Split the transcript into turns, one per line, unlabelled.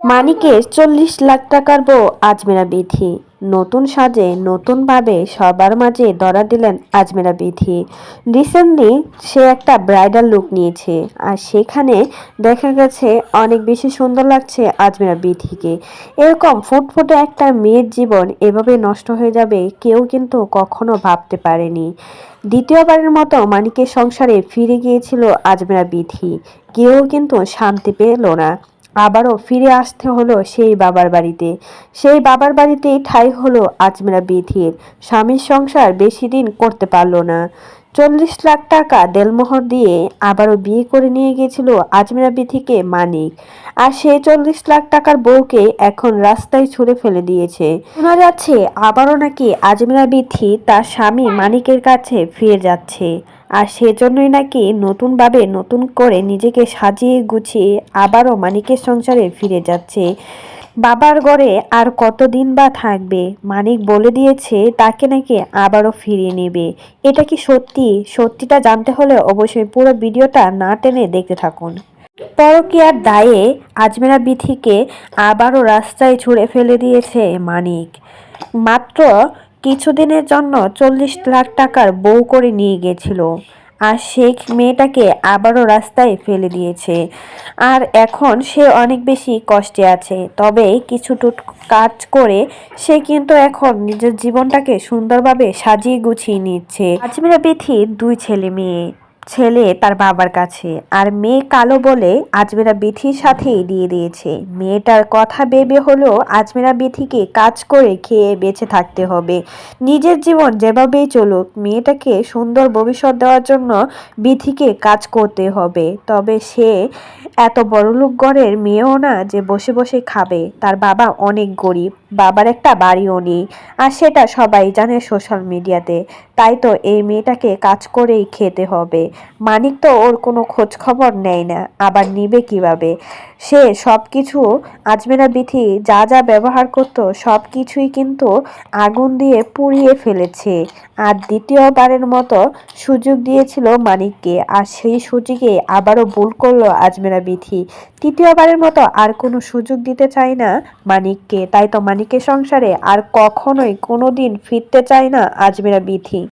মানিকের চল্লিশ লাখ টাকার বউ আজমেরা বিথি। নতুন সাজে নতুনভাবে সবার মাঝে ধরা দিলেন আজমেরা বিধি রিসেন্টলি সে একটা ব্রাইডাল লুক নিয়েছে আর সেখানে দেখা গেছে অনেক বেশি সুন্দর লাগছে আজমেরা বিধিকে এরকম ফুটফুটে একটা মেয়ের জীবন এভাবে নষ্ট হয়ে যাবে কেউ কিন্তু কখনো ভাবতে পারেনি। দ্বিতীয়বারের মতো মানিকের সংসারে ফিরে গিয়েছিল আজমেরা বিথি। কেউ কিন্তু শান্তি পেল না। আবারও ফিরে আসতে হলো সেই বাবার বাড়িতে। সেই বাবার বাড়িতেই ঠাই হলো আজমেরা বিথির স্বামীর সংসার বেশি দিন করতে পারল না। চল্লিশ লাখ টাকা দেলমোহর দিয়ে আবারও বিয়ে করে নিয়ে গিয়েছিল আজমেরা বিথিকে মানিক। আর সেই চল্লিশ লাখ টাকার বউকে এখন রাস্তায় ছুঁড়ে ফেলে দিয়েছে। শোনা যাচ্ছে আবারও নাকি আজমেরা বিথি তার স্বামী মানিকের কাছে ফিরে যাচ্ছে। আর সেজন্যই নাকি নতুনভাবে নতুন করে নিজেকে সাজিয়ে গুছিয়ে আবারও মানিকের সংসারে ফিরে যাচ্ছে। বাবার ঘরে আর কতদিন বা থাকবে? মানিক বলে দিয়েছে তাকে নাকি আবারও ফিরিয়ে নেবে। এটা কি সত্যি? সত্যিটা জানতে হলে অবশ্যই পুরো ভিডিওটা না টেনে দেখতে থাকুন। পরকীয়ার দায়ে আজমেরা বিথিকে আবারও রাস্তায় ছুঁড়ে ফেলে দিয়েছে মানিক। মাত্র কিছুদিনের জন্য চল্লিশ লাখ টাকার বউ করে নিয়ে গেছিল। আর শেখ মেয়েটাকে আবারও রাস্তায় ফেলে দিয়েছে। আর এখন সে অনেক বেশি কষ্টে আছে। তবে কিছু টুট কাজ করে সে কিন্তু এখন নিজের জীবনটাকে সুন্দরভাবে সাজিয়ে গুছিয়ে নিচ্ছে। আজমিরা বিথির দুই ছেলে মেয়ে। ছেলে তার বাবার কাছে। আর মেয়ে কালো বলে আজমেরা বিথির সাথেই দিয়ে দিয়েছে। মেয়েটার কথা ভেবে হলেও আজমেরা বিথিকে কাজ করে খেয়ে বেঁচে থাকতে হবে। নিজের জীবন যেভাবেই চলুক, মেয়েটাকে সুন্দর ভবিষ্যৎ দেওয়ার জন্য বিথিকে কাজ করতে হবে। তবে সে এত বড়লোক ঘরের মেয়েও না যে বসে বসে খাবে। তার বাবা অনেক গরিব। বাবার একটা বাড়িও নেই, আর সেটা সবাই জানে সোশ্যাল মিডিয়াতে তাই তো এই মেয়েটাকে কাজ করেই খেতে হবে। মানিক তো ওর কোনো খোঁজ খবর নেয় না, আবার নিবে কীভাবে? সে সব কিছু আজমেরা বিথি যা যা ব্যবহার করত সব কিছুই কিন্তু আগুন দিয়ে পুড়িয়ে ফেলেছে। আর দ্বিতীয়বারের মতো সুযোগ দিয়েছিল মানিককে, আর সেই সুযোগে আবারও ভুল করল আজমেরা বিথি। তৃতীয়বারের মতো আর কোনো সুযোগ দিতে চায় না মানিককে, তাই তো মানিকের সংসারে আর কখনোই কোনোদিন ফিরতে চায় না আজমেরা বিথি।